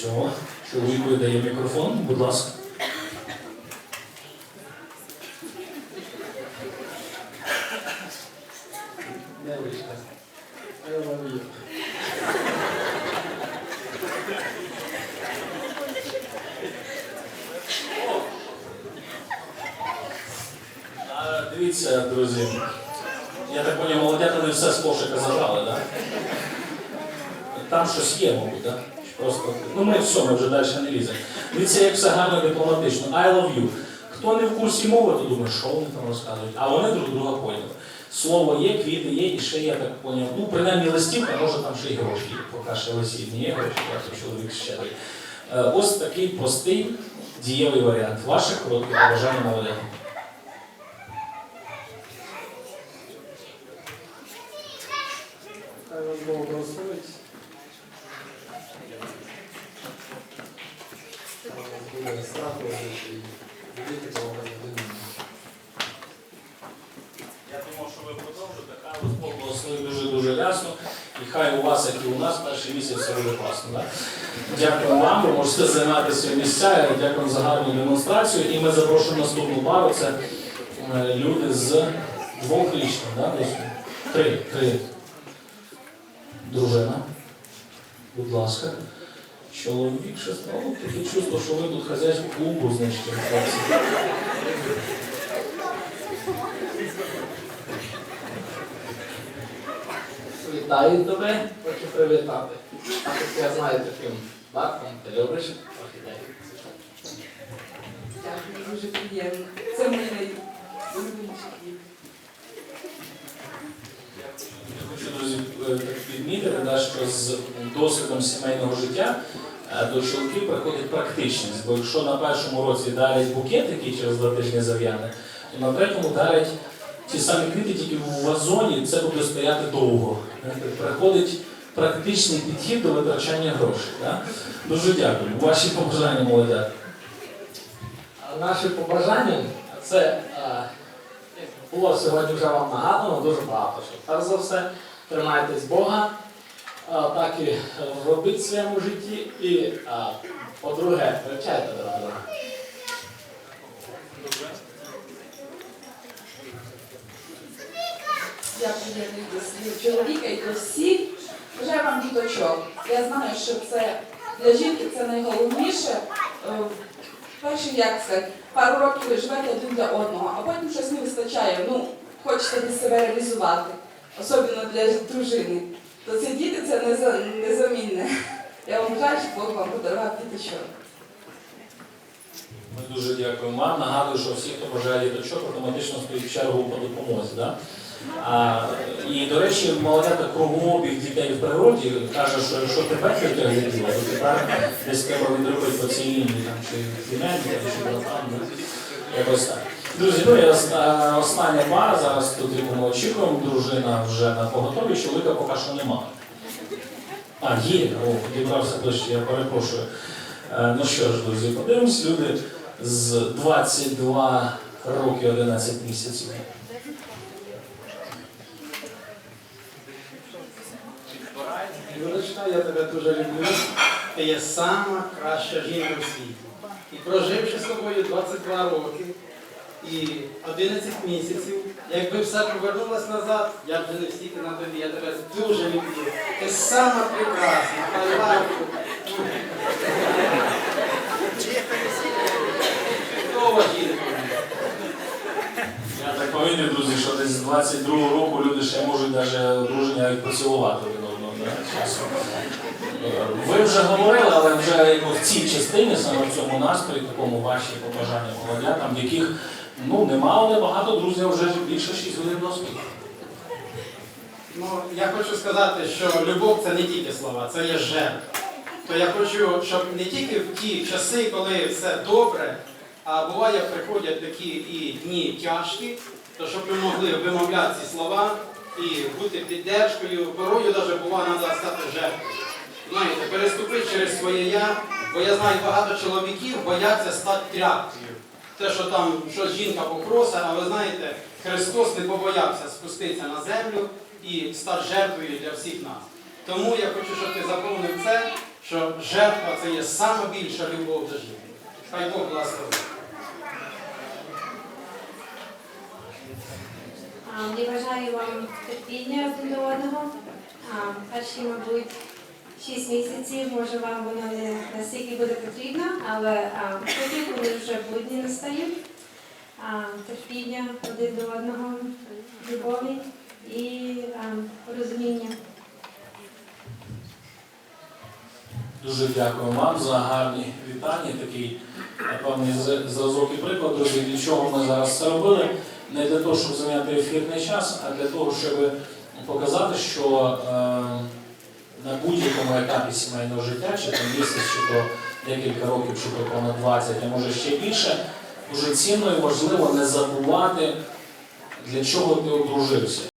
Все, чоловіку дає мікрофон, будь ласка. Дивіться, друзі. Я так поняв, молодята не все з кошика зажали, так? Там щось є, мабуть, так? Просто. Ну ми все, ми вже далі не ліземо. Дивіться, як все гарно дипломатично. I love you. Хто не в курсі мови, то думає, що вони там розказують. А вони друг друга поняли. Слово є, квіти є, і ще я так поняв. Ну, принаймні листівка, може там ще й гроші. Поки ще весільні є гроші, просто чоловік щедрий. Е, Ось такий простий дієвий варіант. Ваше коротке побажання молодятам. Хай вас Бог. Хай вас буде страху жити і любити Бога людину. Я думав, що ви продовжите. Хай вас Бог благословить дуже-дуже ясно. І хай у вас, як і у нас, перший місяць все буде класно. Да? Дякую вам, ви можете займати свої місця. Дякую за гарну демонстрацію. І ми запрошуємо наступну пару. Це е, люди з двох лічно, да? Три. Три. Дружина. Будь ласка. Чоловік ще стало таке чувство, що ви тут хазяйську клубу знайшли. Вітаю тебе, хочу привітати. Так як я знаю таким баком, ти любиш орхідеї. Дякую, дуже приємно. Це мої улюбленчики. Я хочу, друзі, е, так відмітити, да, що з досвідом сімейного життя е, до чоловіків приходить практичність. Бо якщо на першому році дарять букет, який через два тижні зав'яне, то на третьому дарять ті самі квіти, тільки в вазоні це буде стояти довго. Приходить практичний підхід до витрачання грошей. Да? Дуже дякую. Ваші побажання, молодят. А Наші побажання це е, було сьогодні вже вам нагадано дуже багато. Що перш за все тримайтесь Бога, е, так і робіть в своєму житті. І е, по-друге, вивчайте друг друга. Я приєдную до слів чоловіка і до всіх. Бажаю вам діточок. Я знаю, що це для жінки це найголовніше. Е, Перший, як це, пару років ви живете один для одного, а потім щось не вистачає. Ну, хочете десь себе реалізувати, особливо для дружини. То ці діти це незамінне. Я вам щоб Бог вам подарував діточок. Ми дуже дякуємо. Нагадую, що всі, хто бажає діточок, автоматично стоїть в чергу по допомозі. Да? А, і, до речі, молодята кругообіг дітей в природі каже, що якщо тебе тягне діло, то тепер десь треба відробити по цій лінії, там, чи племянника, чи братан, ну, якось так. Друзі, ну і остання пара, зараз тут яку ми очікуємо, дружина вже на поготові, чоловіка поки що немає. А, є, о, підібрався ближче, я перепрошую. Е, Ну що ж, друзі, подивимось, люди з 22 роки 11 місяців. Юлечка, я тебе дуже люблю. Ти є сама краща жінка в світі. І проживши з тобою 22 роки і 11 місяців, якби все повернулось назад, я б вже не стільки на тобі. Я тебе дуже люблю. Ти сама прекрасна. Жінка. Я так повинен, друзі, що десь з 22 року люди ще можуть навіть одруження і поцілувати Ви вже говорили, але вже в цій частині, саме в цьому настрої, такому ваші побажання молодятам, в яких ну, нема, але багато друзів вже більше 6 годин досвіду. Ну, я хочу сказати, що любов це не тільки слова, це є жертва. То я хочу, щоб не тільки в ті часи, коли все добре, а буває, приходять такі і дні тяжкі, то щоб ми могли вимовляти ці слова і бути піддержкою, порою навіть буває, треба стати жертвою. Знаєте, переступити через своє я, бо я знаю, багато чоловіків бояться стати тряпкою. Те, що там щось жінка попросить, а ви знаєте, Христос не побоявся спуститися на землю і стати жертвою для всіх нас. Тому я хочу, щоб ти запомнив це що жертва це є саме більша любов до жінки. Хай Бог благословить. Я бажаю вам терпіння один до одного. Перші, мабуть, шість місяців, може вам воно не настільки буде потрібно, але потім, коли вже будні настають, терпіння один до одного, любові і а, порозуміння. Дуже дякую вам за гарні вітання. Такий напевний з- зразок і приклад, друзі, для чого ми зараз це робили. Не для того, щоб зайняти ефірний час, а для того, щоб показати, що е, на будь-якому етапі сімейного життя, чи там місяць, чи то декілька років, чи то понад 20, а може ще більше, дуже цінно і важливо не забувати, для чого ти одружився.